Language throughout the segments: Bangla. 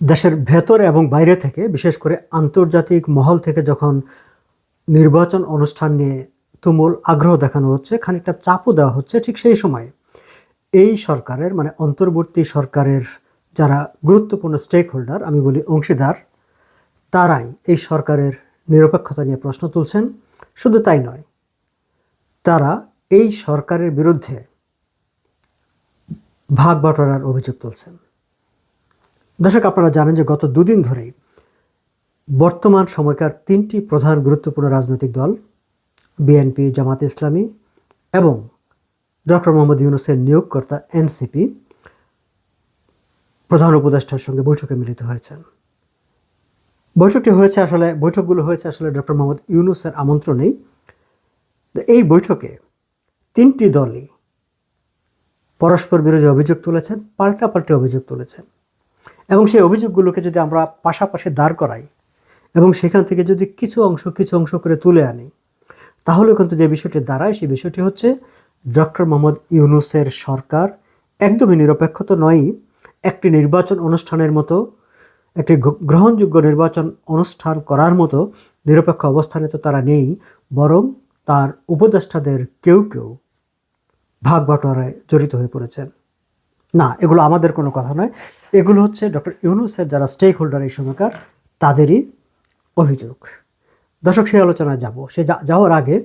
দেশের ভেতর এবং বাইরে থেকে, বিশেষ করে আন্তর্জাতিক মহল থেকে যখন নির্বাচন অনুষ্ঠান নিয়ে তুমুল আগ্রহ দেখানো হচ্ছে, খানিকটা চাপও দেওয়া হচ্ছে ঠিক সেই সময়। এই সরকারের মানে অন্তর্বর্তী সরকারের যারা গুরুত্বপূর্ণ স্টেক হোল্ডার আমি বলি অংশীদার, তারাই এই সরকারের নিরপেক্ষতা নিয়ে প্রশ্ন তুলছেন। শুধু তাই নয়, তারা এই সরকারের বিরুদ্ধে ভাগ বাটোয়ারার অভিযোগ তুলছেন। দর্শক, আপনারা জানেন যে গত দুদিন ধরেই বর্তমান সময়কার তিনটি প্রধান গুরুত্বপূর্ণ রাজনৈতিক দল, বিএনপি, জামাত ইসলামী এবং ডক্টর মোহাম্মদ ইউনুসের নিয়োগকর্তা এনসিপি প্রধান উপদেষ্টার সঙ্গে বৈঠকে মিলিত হয়েছেন। বৈঠকটি হয়েছে আসলে, বৈঠকগুলো হয়েছে আসলে ডক্টর মোহাম্মদ ইউনুসের আমন্ত্রণেই। এই বৈঠকে তিনটি দলই পরস্পর বিরোধী অভিযোগ তুলেছেন, পাল্টাপাল্টি অভিযোগ তুলেছেন। এবং সেই অভিযোগগুলোকে যদি আমরা পাশাপাশি দাঁড় করাই এবং সেখান থেকে যদি কিছু অংশ কিছু অংশ করে তুলে আনি তাহলে কিন্তু যে বিষয়টি দাঁড়ায়, সেই বিষয়টি হচ্ছে ডক্টর মোহাম্মদ ইউনুসের সরকার একদমই নিরপেক্ষ তো নয়ই, একটি নির্বাচন অনুষ্ঠানের মতো, একটি গ্রহণযোগ্য নির্বাচন অনুষ্ঠান করার মতো নিরপেক্ষ অবস্থানে তো তারা নেই, বরং তার উপদেষ্টাদের কেউ কেউ ভাগ জড়িত হয়ে পড়েছেন। না, এগুলো আমাদের কোনো কথা নয়। এগুলো হচ্ছে ডক্টর ইউনুসের যারা স্টেক হোল্ডার এই সময়কার, তাদেরই অভিযোগ। দর্শক, সেই আলোচনায় যাব। সে যাওয়ার আগে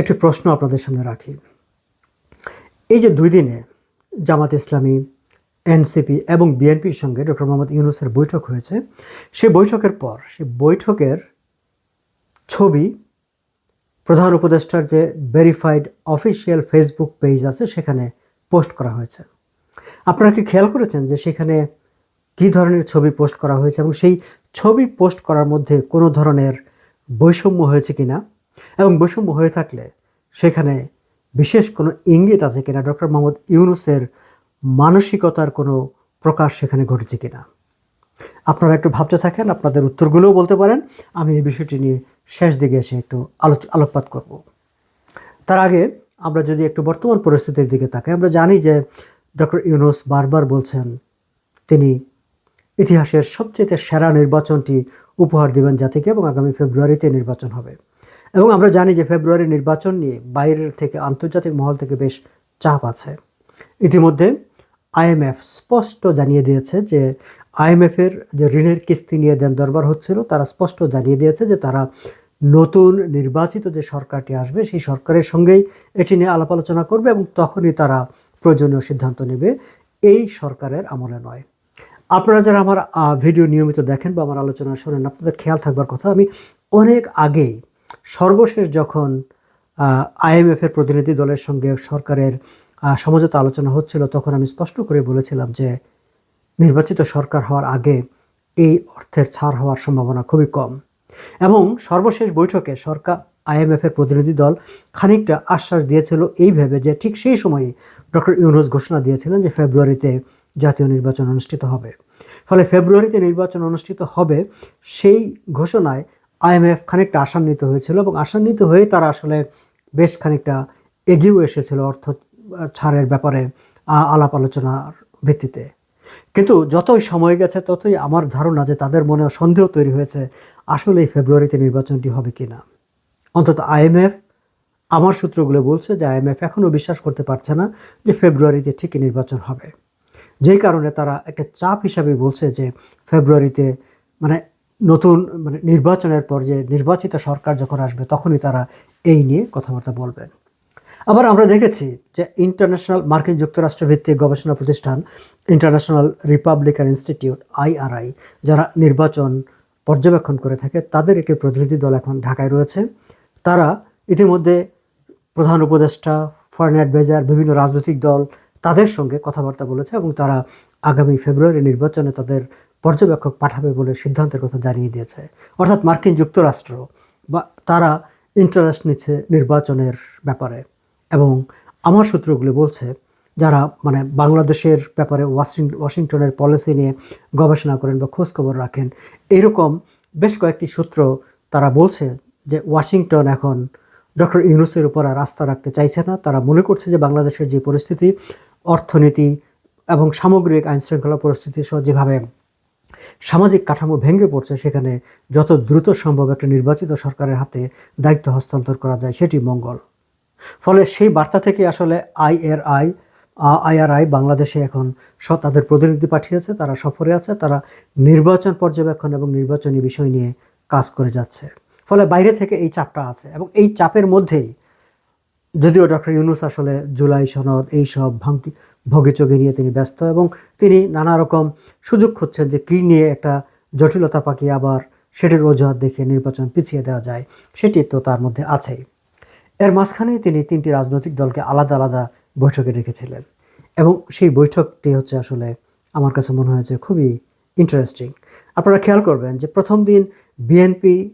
একটি প্রশ্ন আপনাদের সামনে রাখি। এই যে দুই দিনে জামাত ইসলামী, এনসিপি এবং বিএনপির সঙ্গে ডক্টর মোহাম্মদ ইউনুসের বৈঠক হয়েছে, সেই বৈঠকের পর সে বৈঠকের ছবি প্রধান উপদেষ্টার যে ভেরিফাইড অফিসিয়াল ফেসবুক পেজ আছে, সেখানে পোস্ট করা হয়েছে। আপনারা কি খেয়াল করেছেন যে সেখানে কী ধরনের ছবি পোস্ট করা হয়েছে এবং সেই ছবি পোস্ট করার মধ্যে কোনো ধরনের বৈষম্য হয়েছে কি না এবং বৈষম্য হয়ে থাকলে সেখানে বিশেষ কোনো ইঙ্গিত আছে কিনা? ডক্টর মোহাম্মদ ইউনুসের মানসিকতার কোনো প্রকাশ সেখানে ঘটেছে কিনা? আপনারা একটু ভাবতে থাকেন, আপনাদের উত্তরগুলোও বলতে পারেন। আমি এই বিষয়টি নিয়ে শেষ দিকে এসে একটু আলোচ, আলোকপাত করব। তার আগে আমরা যদি একটু বর্তমান পরিস্থিতির দিকে তাকাই, আমরা জানি যে ডক্টর ইউনুস বারবার বলছেন, তিনি ইতিহাসের সবচেয়ে সেরা নির্বাচনটি উপহার দেবেন জাতিকে এবং আগামী ফেব্রুয়ারিতে নির্বাচন হবে। এবং আমরা জানি যে ফেব্রুয়ারি নির্বাচন নিয়ে বাইরের থেকে আন্তর্জাতিক মহল থেকে বেশ চাপ আছে। ইতিমধ্যে আইএমএফ স্পষ্ট জানিয়ে দিয়েছে যে আইএমএফের যে ঋণের কিস্তি নিয়ে দেন দরবার হচ্ছিল, তারা স্পষ্ট জানিয়ে দিয়েছে যে তারা নতুন নির্বাচিত যে সরকারটি আসবে, সেই সরকারের সঙ্গেই এটি নিয়ে আলাপ আলোচনা করবে এবং তখনই তারা প্রয়োজনীয় সিদ্ধান্ত নেবে, এই সরকারের আমলে নয়। আপনারা যারা আমার ভিডিও নিয়মিত দেখেন বা আমার আলোচনা শোনেন, আপনাদের খেয়াল থাকবার কথা, আমি অনেক আগেই সর্বশেষ যখন আইএমএফের প্রতিনিধি দলের সঙ্গে সরকারের সমঝোতা আলোচনা হচ্ছিল, তখন আমি স্পষ্ট করে বলেছিলাম যে, নির্বাচিত সরকার হওয়ার আগে এই অর্থের ছাড় হওয়ার সম্ভাবনা খুবই কম। এবং সর্বশেষ বৈঠকে সরকার আইএমএফের প্রতিনিধি দল খানিকটা আশ্বাস দিয়েছিল এই ভেবে যে ঠিক সেই সময়ে ডক্টর ইউনুস ঘোষণা দিয়েছিলেন যে ফেব্রুয়ারিতে জাতীয় নির্বাচন অনুষ্ঠিত হবে। ফলে ফেব্রুয়ারিতে নির্বাচন অনুষ্ঠিত হবে সেই ঘোষণায় আইএমএফ খানিকটা আশান্বিত হয়েছিল এবং আশান্বিত হয়ে তারা আসলে বেশ খানিকটা এগিয়েও এসেছিল অর্থ ছাড়ের ব্যাপারে আলাপ আলোচনার ভিত্তিতে। কিন্তু যতই সময় গেছে, ততই আমার ধারণা যে তাদের মনে সন্দেহ তৈরি হয়েছে আসলে এই ফেব্রুয়ারিতে নির্বাচনটি হবে কি না অন্তত আইএমএফ, আমার সূত্রগুলো বলছে যে আইএমএফ এখনও বিশ্বাস করতে পারছে না যে ফেব্রুয়ারিতে ঠিকই নির্বাচন হবে। যেই কারণে তারা একটা চাপ হিসাবে বলছে যে ফেব্রুয়ারিতে মানে নতুন মানে নির্বাচনের পর যে নির্বাচিত সরকার যখন আসবে তখনই তারা এই নিয়ে কথাবার্তা বলবেন। আবার আমরা দেখেছি যে ইন্টারন্যাশনাল মার্কিন যুক্তরাষ্ট্র ভিত্তিক গবেষণা প্রতিষ্ঠান ইন্টারন্যাশনাল রিপাবলিকান ইনস্টিটিউট, আইআরআই, যারা নির্বাচন পর্যবেক্ষণ করে থাকে, তাদের একটি প্রতিনিধি দল এখন ঢাকায় রয়েছে। তারা ইতিমধ্যে প্রধান উপদেষ্টা ফরেন অ্যাডভাইজার বিভিন্ন রাজনৈতিক দল তাদের সঙ্গে কথাবার্তা বলেছে এবং তারা আগামী ফেব্রুয়ারি নির্বাচনে তাদের পর্যবেক্ষক পাঠাবে বলে সিদ্ধান্তের কথা জানিয়ে দিয়েছে। অর্থাৎ মার্কিন যুক্তরাষ্ট্র বা তারা ইন্টারেস্ট নিচ্ছে নির্বাচনের ব্যাপারে এবং আমার সূত্রগুলি বলছে, যারা মানে বাংলাদেশের ব্যাপারে ওয়াশিং, ওয়াশিংটনের পলিসি নিয়ে গবেষণা করেন বা খোঁজখবর রাখেন, এরকম বেশ কয়েকটি সূত্র তারা বলছে যে ওয়াশিংটন এখন ডক্টর ইউনুসের উপর আর আস্থা রাখতে চাইছে না, তারা মনে করছে যে বাংলাদেশের যে পরিস্থিতি, অর্থনীতি এবং সামগ্রিক আইনশৃঙ্খলা পরিস্থিতি সহ যেভাবে সামাজিক কাঠামো ভেঙে পড়ছে, সেখানে যত দ্রুত সম্ভব একটা নির্বাচিত সরকারের হাতে দায়িত্ব হস্তান্তর করা যায়, সেটি মঙ্গল। ফলে সেই বার্তা থেকে আসলে আইএরআই আইআরআই বাংলাদেশে এখন তাদের প্রতিনিধি পাঠিয়েছে, তারা সফরে আছে, তারা নির্বাচন পর্যবেক্ষণ এবং নির্বাচনী বিষয় নিয়ে কাজ করে যাচ্ছে। ফলে বাইরে থেকে এই চাপটা আছে এবং এই চাপের মধ্যেই যদিও ডক্টর ইউনুস আসলে জুলাই সনদ এইসব ভাঙ্কি ভোগেচোগে নিয়ে তিনি ব্যস্ত এবং তিনি নানা রকম সুযোগ খুঁজছেন যে কী নিয়ে একটা জটিলতা পাকিয়ে আবার সেটির অজুহাত দেখে নির্বাচন পিছিয়ে দেওয়া যায়, সেটি তো তার মধ্যে আছেই। এর মাঝখানেই তিনি তিনটি রাজনৈতিক দলকে আলাদা আলাদা বৈঠকে রেখেছিলেন এবং সেই বৈঠকটি হচ্ছে আসলে আমার কাছে মনে হয়েছে খুবই ইন্টারেস্টিং আপনারা খেয়াল করবেন যে প্রথম দিন বিএনপি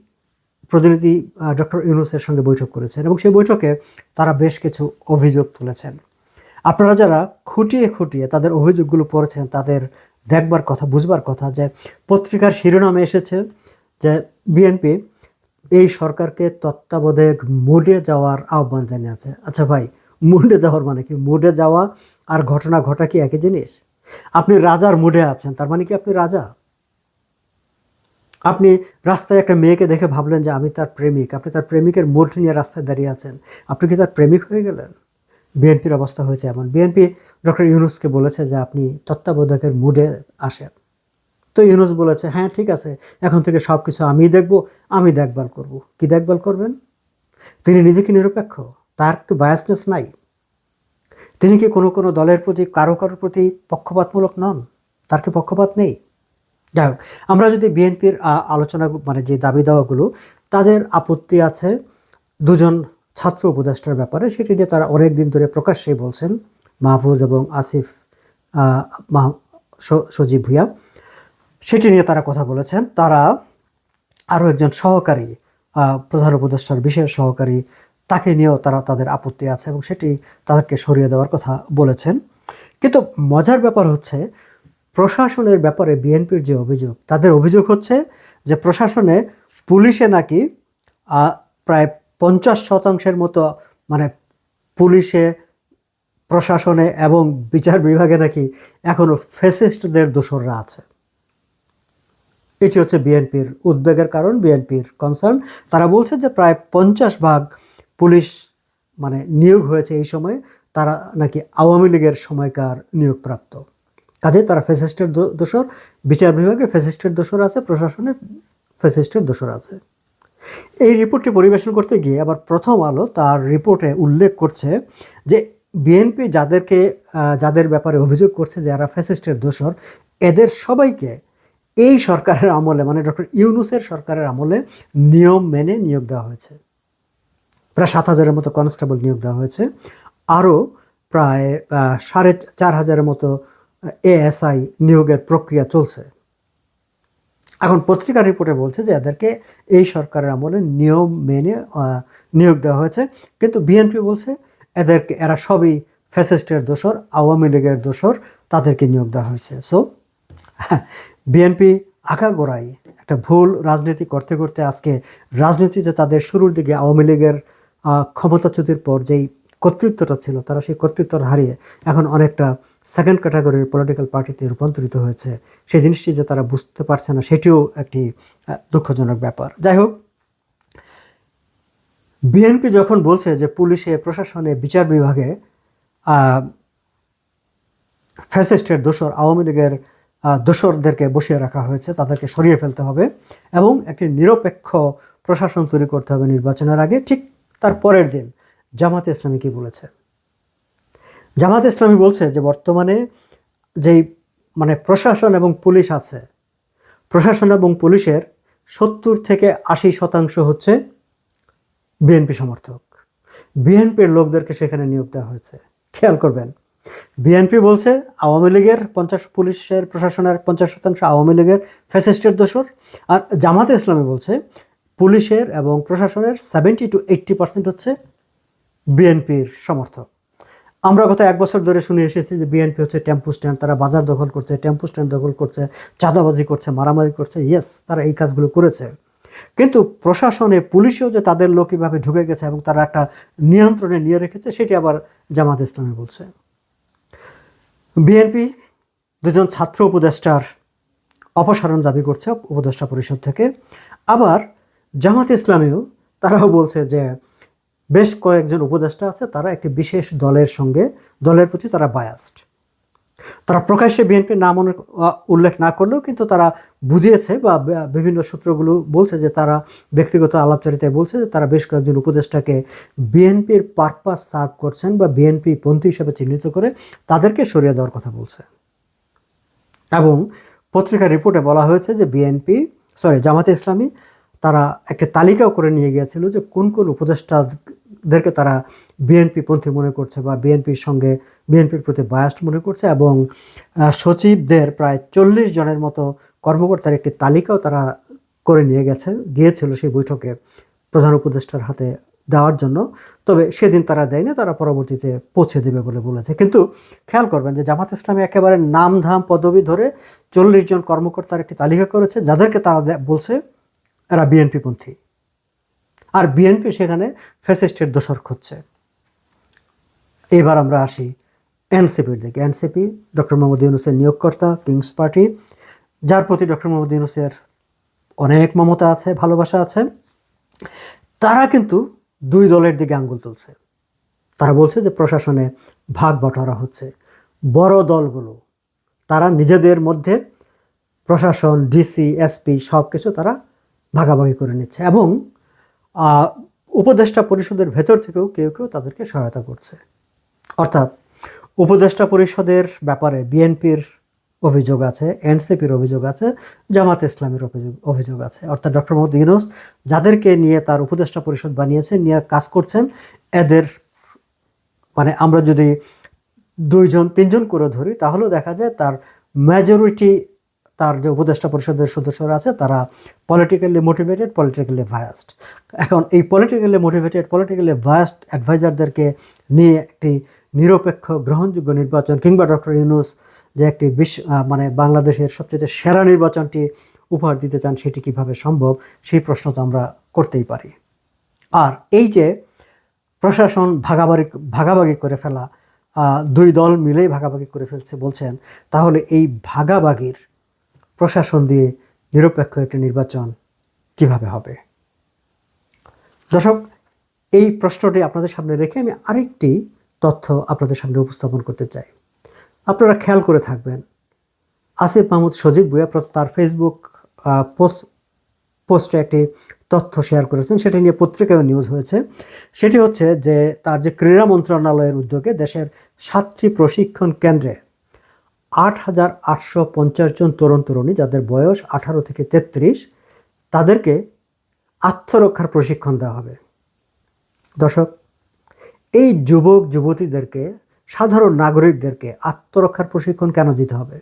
প্রতিনিধি ডক্টর ইউনুসের সঙ্গে বৈঠক করেছেন এবং সেই বৈঠকে তারা বেশ কিছু অভিযোগ তুলেছেন। আপনারা যারা খুঁটিয়ে খুঁটিয়ে তাদের অভিযোগগুলো পড়েছেন, তাদের দেখবার কথা, বুঝবার কথা যে পত্রিকার শিরোনামে এসেছে যে বিএনপি এই সরকারকে তত্ত্বাবধায়ক মোডে যাওয়ার আহ্বান জানিয়েছে। আচ্ছা ভাই, মুডে যাওয়ার মানে কি? মুডে যাওয়া আর ঘটনা ঘটা কি একই জিনিস? আপনি রাজার মুডে আছেন, তার মানে কি আপনি রাজা? আপনি রাস্তায় একটা মেয়েকে দেখে ভাবলেন যে আমি তার প্রেমিক, আপনি তার প্রেমিকের মুড নিয়ে রাস্তায় দাঁড়িয়ে আছেন, আপনি কি তার প্রেমিক হয়ে গেলেন? বিএনপির অবস্থা হয়েছে এমন। বিএনপি ডক্টর ইউনুসকে বলেছে যে আপনি তত্ত্বাবধায়কের মুডে আসেন। তো ইউনুস বলেছে হ্যাঁ ঠিক আছে, এখন থেকে সব কিছু আমিই দেখব, আমি দেখভাল করব। কি দেখভাল করবেন? তিনি নিজেকে নিরপেক্ষ? তার কি বায়াসনেস নাই? তিনি কি কোনো কোনো দলের প্রতি, কারও কারোর প্রতি পক্ষপাতমূলক নন? তার কি পক্ষপাত নেই? যাই হোক, আমরা যদি বিএনপির আলোচনা মানে যে দাবি দাওয়াগুলো, তাদের আপত্তি আছে দুজন ছাত্র উপদেষ্টার ব্যাপারে, সেটি নিয়ে তারা অনেক দিন ধরে প্রকাশ্যেই বলছেন মাহফুজ এবং আসিফ মাহ- সজীব ভুইয়া। সেটি নিয়ে তারা কথা বলেছেন। তারা আরও একজন সহকারী প্রধান উপদেষ্টার বিশেষ সহকারী, তাকে নিয়েও তারা তাদের আপত্তি আছে এবং সেটি তাদেরকে সরিয়ে দেওয়ার কথা বলেছেন। কিন্তু মজার ব্যাপার হচ্ছে প্রশাসনের ব্যাপারে বিএনপির যে অভিযোগ, তাদের অভিযোগ হচ্ছে যে প্রশাসনে পুলিশে নাকি প্রায় পঞ্চাশ শতাংশের মতো মানে পুলিশে, প্রশাসনে এবং বিচার বিভাগে নাকি এখনও ফেসিস্টদের দোসররা আছে। এটি হচ্ছে বিএনপির উদ্বেগের কারণ, বিএনপির কনসার্ন তারা বলছে যে প্রায় পঞ্চাশ ভাগ পুলিশ মানে নিয়োগ হয়েছে এই সময়, তারা নাকি আওয়ামী লীগের সময়কার নিয়োগপ্রাপ্ত। কাজে তারা ফেসিস্টের দো- দোসর বিচার বিভাগে ফেসিস্টের দোসর আছে, প্রশাসনে ফেসিস্টের দোসর আছে। এই রিপোর্টটি পরিবেশন করতে গিয়ে আবার প্রথম আলো তার রিপোর্টে উল্লেখ করছে যে বিএনপি যাদেরকে যাদের ব্যাপারে অভিযোগ করছে যারা ফ্যাসিস্টের দোষর, এদের সবাইকে এই সরকারের আমলে মানে ডক্টর ইউনুসের সরকারের আমলে নিয়ম মেনে নিয়োগ দেওয়া হয়েছে। প্রায় সাত হাজারের মতো কনস্টেবল নিয়োগ দেওয়া হয়েছে। আরও প্রায় সাড়ে চার হাজারের মতো এএসআই নিয়োগের প্রক্রিয়া চলছে। এখন পত্রিকার রিপোর্টে বলছে যে এদেরকে এই সরকারের আমলে নিয়ম মেনে নিয়োগ দেওয়া হয়েছে। কিন্তু বিএনপি বলছে, এদেরকে, এরা সবই ফ্যাসিস্টের দোসর আওয়ামী লীগের দোসর তাদেরকে নিয়োগ দেওয়া হয়েছে। সো বিএনপি আঁকাগোড়াই একটা ভুল রাজনীতি করতে করতে আজকে রাজনীতিতে তাদের শুরুর দিকে আওয়ামী লীগের ক্ষমতাচ্যুতির পর যেই কর্তৃত্বটা ছিল, তারা সেই কর্তৃত্বটা হারিয়ে এখন অনেকটা সেকেন্ড ক্যাটাগরির পলিটিক্যাল পার্টিতে রূপান্তরিত হয়েছে। সেই জিনিসটি যে তারা বুঝতে পারছে না সেটিও একটি দুঃখজনক ব্যাপার। যাই হোক বিএনপি যখন বলছে যে পুলিশে প্রশাসনে বিচার বিভাগে ফ্যাসিস্টের দোসর আওয়ামী লীগের আহ, দোসরদেরকে বসিয়ে রাখা হয়েছে তাদেরকে সরিয়ে ফেলতে হবে এবং একটি নিরপেক্ষ প্রশাসন তৈরি করতে হবে নির্বাচনের আগে ঠিক তার পরের দিন জামাতে ইসলামী কি বলেছে? জামাত ইসলামী বলছে যে বর্তমানে যেই মানে প্রশাসন এবং পুলিশ আছে, প্রশাসন এবং পুলিশের সত্তর থেকে আশি শতাংশ হচ্ছে বিএনপি সমর্থক। বিএনপির লোকদেরকে সেখানে নিয়োগ দেওয়া হয়েছে। খেয়াল করবেন, বিএনপি বলছে আওয়ামী লীগের পঞ্চাশ, পুলিশের প্রশাসনের পঞ্চাশ শতাংশ আওয়ামী লীগের ফ্যাসিস্টের দোসর আর জামাতে ইসলামী বলছে পুলিশের এবং প্রশাসনের সেভেন্টি টু এইট্টি পার্সেন্ট হচ্ছে বিএনপির সমর্থক। আমরা গত এক বছর ধরে শুনে এসেছি যে বিএনপি হচ্ছে টেম্পু স্ট্যান্ড তারা বাজার দখল করছে, টেম্পু স্ট্যান্ড দখল করছে, চাঁদাবাজি করছে, মারামারি করছে ইয়েস তারা এই কাজগুলো করেছে। কিন্তু প্রশাসনে, পুলিশেও যে তাদের লোক কীভাবে ঢুকে গেছে এবং তারা একটা নিয়ন্ত্রণে নিয়ে রেখেছে, সেটি আবার জামাত ইসলামী বলছে। বিএনপি দুজন ছাত্র উপদেষ্টার অপসারণ দাবি করছে উপদেষ্টা পরিষদ থেকে। আবার জামাত ইসলামেও তারাও বলছে যে বেশ কয়েকজন উপদেষ্টা আছে, তারা একটি বিশেষ দলের সঙ্গে, দলের প্রতি তারা বায়াসড তারা প্রকাশ্যে বিএনপির নাম উল্লেখ- না করলেও কিন্তু তারা বুঝিয়েছে বা বিভিন্ন সূত্রগুলো বলছে যে তারা ব্যক্তিগত আলাপচারিতায় বলছে যে তারা বেশ কয়েকজন উপদেষ্টাকে বিএনপির পারপাস সার্ভ করছেন বা বিএনপি পন্থী হিসেবে চিহ্নিত করে তাদেরকে সরিয়ে দেওয়ার কথা বলছে। এবং পত্রিকার রিপোর্টে বলা হয়েছে যে বিএনপি সরি জামাতে ইসলামী তারা একটা তালিকাও করে নিয়ে গিয়েছিল যে কোন কোন উপদেষ্টাদেরকে তারা বিএনপি পন্থী মনে করছে বা বিএনপির সঙ্গে বিএনপির প্রতি বায়াস্ট মনে করছে এবং সচিবদের প্রায় চল্লিশ জনের মতো কর্মকর্তার একটি তালিকাও তারা করে নিয়ে গেছে, গিয়েছিল সেই বৈঠকে প্রধান উপদেষ্টার হাতে দেওয়ার জন্য। তবে সেদিন তারা দেয়নি, তারা পরবর্তীতে পৌঁছে দেবে বলে বলেছে। কিন্তু খেয়াল করবেন যে জামাত ইসলামী একেবারে নামধাম পদবি ধরে চল্লিশ জন কর্মকর্তার একটি তালিকা করেছে, যাদেরকে তারা বলছে এরা বিএনপি পন্থী। আর বিএনপি সেখানে ফ্যাসিস্টের দোষর খুঁজছে এবার আমরা আসি এনসিপির দিকে। এনসিপি, ডক্টর মোহাম্মদ ইউনুসের নিয়োগকর্তা, কিংস পার্টি, যার প্রতি ডক্টর মোহাম্মদ ইউনুসের অনেক মমতা আছে, ভালোবাসা আছে। তারা কিন্তু দুই দলের দিকে আঙ্গুল তুলছে। তারা বলছে যে প্রশাসনে ভাগ বটারা হচ্ছে। বড় দলগুলো, তারা নিজেদের মধ্যে প্রশাসন, ডিসি, এসপি সব কিছু তারা ভাগাভাগি করে নিচ্ছে এবং উপদেষ্টা পরিষদের ভেতর থেকেও কেউ কেউ তাদেরকে সহায়তা করছে। অর্থাৎ উপদেষ্টা পরিষদের ব্যাপারে বিএনপির অভিযোগ আছে, এনসিপির অভিযোগ আছে, জামাত ইসলামের অভিযোগ অভিযোগ আছে। অর্থাৎ ডক্টর মোহাম্মদ ইউনুস যাদেরকে নিয়ে তার উপদেষ্টা পরিষদ বানিয়েছেন, নিয়ে কাজ করছেন, এদের মানে আমরা যদি দুইজন, তিনজন করে ধরি, তাহলেও দেখা যায় তার মেজরিটি তার যে উপদেষ্টা পরিষদের সদস্যরা আছে, তারা পলিটিক্যালি মোটিভেটেড পলিটিক্যালি ভায়াস্ট এখন এই পলিটিক্যালি মোটিভেটেড পলিটিক্যালি ভায়াস্ট অ্যাডভাইজারদেরকে নিয়ে একটি নিরপেক্ষ, গ্রহণযোগ্য নির্বাচন কিংবা ডক্টর ইউনুস যে একটি বিশ্ব মানে বাংলাদেশের সবচেয়ে সেরা নির্বাচনটি উপহার দিতে চান, সেটি কীভাবে সম্ভব, সেই প্রশ্ন তো আমরা করতেই পারি। আর এই যে প্রশাসন ভাগাভাগি ভাগাভাগি করে ফেলা দুই দল মিলেই ভাগাভাগি করে ফেলছে বলছেন, তাহলে এই ভাগাভাগির প্রশাসন দিয়ে নিরপেক্ষ একটি নির্বাচন কীভাবে হবে? দর্শক, এই প্রশ্নটি আপনাদের সামনে রেখে আমি আরেকটি তথ্য আপনাদের সামনে উপস্থাপন করতে চাই। আপনারা খেয়াল করে থাকবেন, আসিফ মাহমুদ সজীব প্র- তার ফেসবুক পোস্ট পোস্টে একটি তথ্য শেয়ার করেছেন। সেটি নিয়ে পত্রিকায় নিউজ হয়েছে। সেটি হচ্ছে যে, তার যে ক্রীড়া মন্ত্রণালয়ের উদ্যোগে দেশের সাতটি প্রশিক্ষণ কেন্দ্রে আট হাজার আটশো পঞ্চাশ জন তরুণ তরুণী যাদের বয়স আঠারো থেকে তেত্রিশ, তাদেরকে আত্মরক্ষার প্রশিক্ষণ দেওয়া হবে। দর্শক, এই যুবক, যুবতীদেরকে, সাধারণ নাগরিকদেরকে আত্মরক্ষার প্রশিক্ষণ কেন দিতে হবে?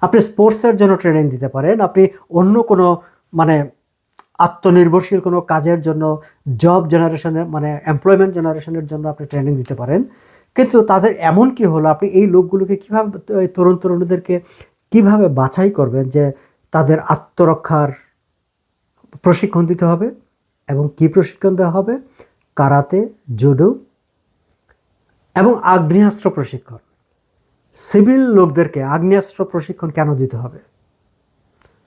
আপনি স্পোর্টসের জন্য ট্রেনিং দিতে পারেন, আপনি অন্য কোনো মানে আত্মনির্ভরশীল কোনো কাজের জন্য, জব জেনারেশনের মানে এমপ্লয়মেন্ট জেনারেশনের জন্য আপনি ট্রেনিং দিতে পারেন। কিন্তু তাদের এমন কি হলো? আপনি এই লোকগুলোকে কীভাবে তরুণ তরুণীদেরকে কীভাবে বাছাই করবেন যে তাদের আত্মরক্ষার প্রশিক্ষণ দিতে হবে এবং কি প্রশিক্ষণ দেওয়া হবে? কারাতে, জুডো এবং আগ্নেয়াস্ত্র প্রশিক্ষণ। সিভিল লোকদেরকে আগ্নেয়াস্ত্র প্রশিক্ষণ কেন দিতে হবে?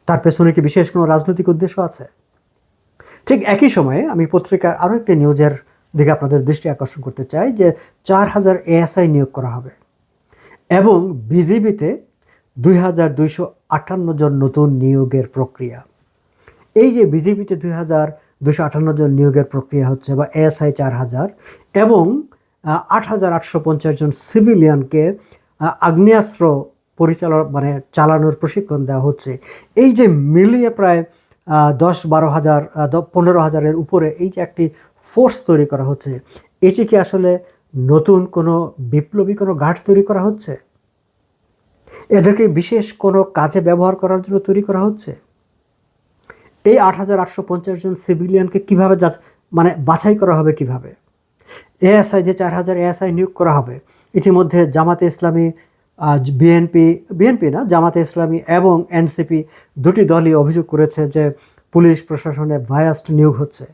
তার পেছনে কি বিশেষ কোনো রাজনৈতিক উদ্দেশ্য আছে? ঠিক একই সময়ে আমি পত্রিকার আরও একটি নিউজের দিকে আপনাদের দৃষ্টি আকর্ষণ করতে চাই যে চার হাজার এএসআই নিয়োগ করা হবে। এবং বিজিবিতে দুই হাজার দুইশো আটান্ন জন নতুন নিয়োগের প্রক্রিয়া। এই যে বিজেপিতে দুই হাজার দুশো আটান্ন জন নিয়োগের প্রক্রিয়া হচ্ছে বা এএসআই চার হাজার এবং আট হাজার আটশো পঞ্চাশ জন সিভিলিয়ানকে আগ্নেয়াস্ত্র পরিচালনা মানে চালানোর প্রশিক্ষণ দেওয়া হচ্ছে। এই যে মিলিয়ে প্রায় দশ বারো হাজার পনেরো হাজারের উপরে এই যে একটি ফোর্স তৈরি করা হচ্ছে। এটি কি আসলে নতুন কোনো বিপ্লবী কোনো ঘাট তৈরি করা হচ্ছে? এদেরকে বিশেষ কোনো কাজে ব্যবহার করার জন্য তৈরি করা হচ্ছে? এই আট হাজার আটশো পঞ্চাশ জন সিভিলিয়ানকে কীভাবে যা মানে বাছাই করা হবে কীভাবে? এএসআই যে চার হাজার এএসআই নিয়োগ করা হবে, ইতিমধ্যে জামাতে ইসলামী বিএনপি বিএনপি না, জামাতে ইসলামী এবং এনসিপি দুটি দলই অভিযোগ করেছে যে পুলিশ প্রশাসনে ভায়াস্ট নিয়োগ হচ্ছে।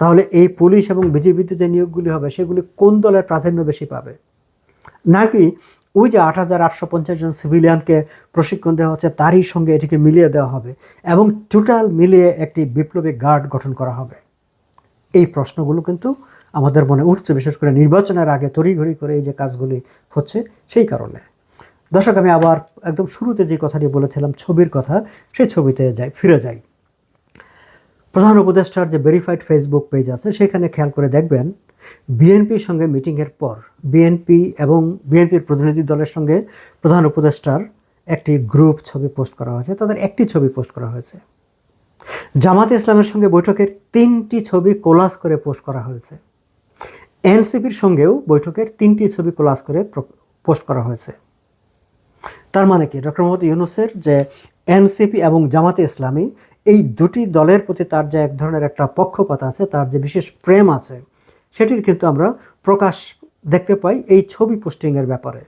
তাহলে এই পুলিশ এবং বিজেপিতে যে নিয়োগগুলি হবে, সেগুলি কোন দলের প্রাধান্য বেশি পাবে? নাকি ওই যে আট হাজার আটশো পঞ্চাশ জন সিভিলিয়ানকে প্রশিক্ষণ দেওয়া হচ্ছে, তারই সঙ্গে এটিকে মিলিয়ে দেওয়া হবে এবং টোটাল মিলিয়ে একটি বিপ্লবী গার্ড গঠন করা হবে? এই প্রশ্নগুলো কিন্তু আমাদের মনে উঠছে, বিশেষ করে নির্বাচনের আগে তড়িঘড়ি করে এই যে কাজগুলি হচ্ছে সেই কারণে। দর্শক, আমি আবার একদম শুরুতে যে কথাটি বলেছিলাম, ছবির কথা, সেই ছবিতে যাই, ফিরে যাই। প্রধান উপদেষ্টার যে ভেরিফাইড ফেসবুক পেজ আছে, সেখানে খেয়াল করে দেখবেন, বিএনপির সঙ্গে মিটিংয়ের পর বিএনপি এবং বিএনপির প্রতিনিধি দলের সঙ্গে প্রধান উপদেষ্টার একটি গ্রুপ ছবি পোস্ট করা হয়েছে, তাদের একটি ছবি পোস্ট করা হয়েছে। জামাতে ইসলামের সঙ্গে বৈঠকের তিনটি ছবি কোলাস করে পোস্ট করা হয়েছে। এনসিপির সঙ্গেও বৈঠকের তিনটি ছবি কোলাস করে পোস্ট করা হয়েছে। তার মানে কি? ডক্টর মোহাম্মদ ইউনুসের যে এনসিপি এবং জামাতে ইসলামী, এই দুটি দলের প্রতি তার যে এক ধরনের একটা পক্ষপাত আছে, তার যে বিশেষ প্রেম আছে, সেটির কিন্তু আমরা প্রকাশ দেখতে পাই এই ছবি পোস্টিংয়ের ব্যাপারে।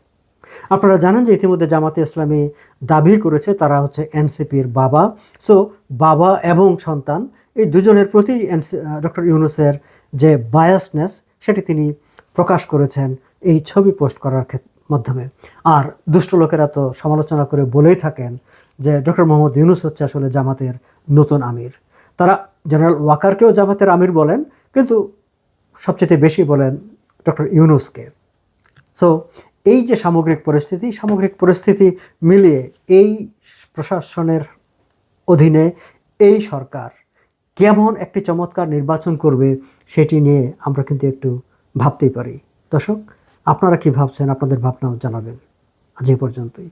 আপনারা জানেন যে ইতিমধ্যে জামাতে ইসলামী দাবি করেছে, তারা হচ্ছে এনসিপির বাবা। সো, বাবা এবং সন্তান, এই দুজনের প্রতি ডক্টর ইউনুসের যে বায়াসনেস, সেটি তিনি প্রকাশ করেছেন এই ছবি পোস্ট করার ক্ষেত্রে মাধ্যমে। আর দুষ্ট লোকেরা তো সমালোচনা করে বলেই থাকেন যে ডক্টর মোহাম্মদ ইউনুস হচ্ছে আসলে জামাতের নতুন আমির। তারা জেনারেল ওয়াকারকেও জামাতের আমির বলেন, কিন্তু সবচেয়ে বেশি বলেন ডক্টর ইউনুসকে। সো এই যে সামগ্রিক পরিস্থিতি সামগ্রিক পরিস্থিতি মিলিয়ে এই প্রশাসনের অধীনে এই সরকার কেমন একটি চমৎকার নির্বাচন করবে সেটি নিয়ে আমরা কিন্তু একটু ভাবতেই পারি। দর্শক আপনারা কি ভাবছেন? আপনাদের ভাবনা জানাবেন। আজ এই পর্যন্তই।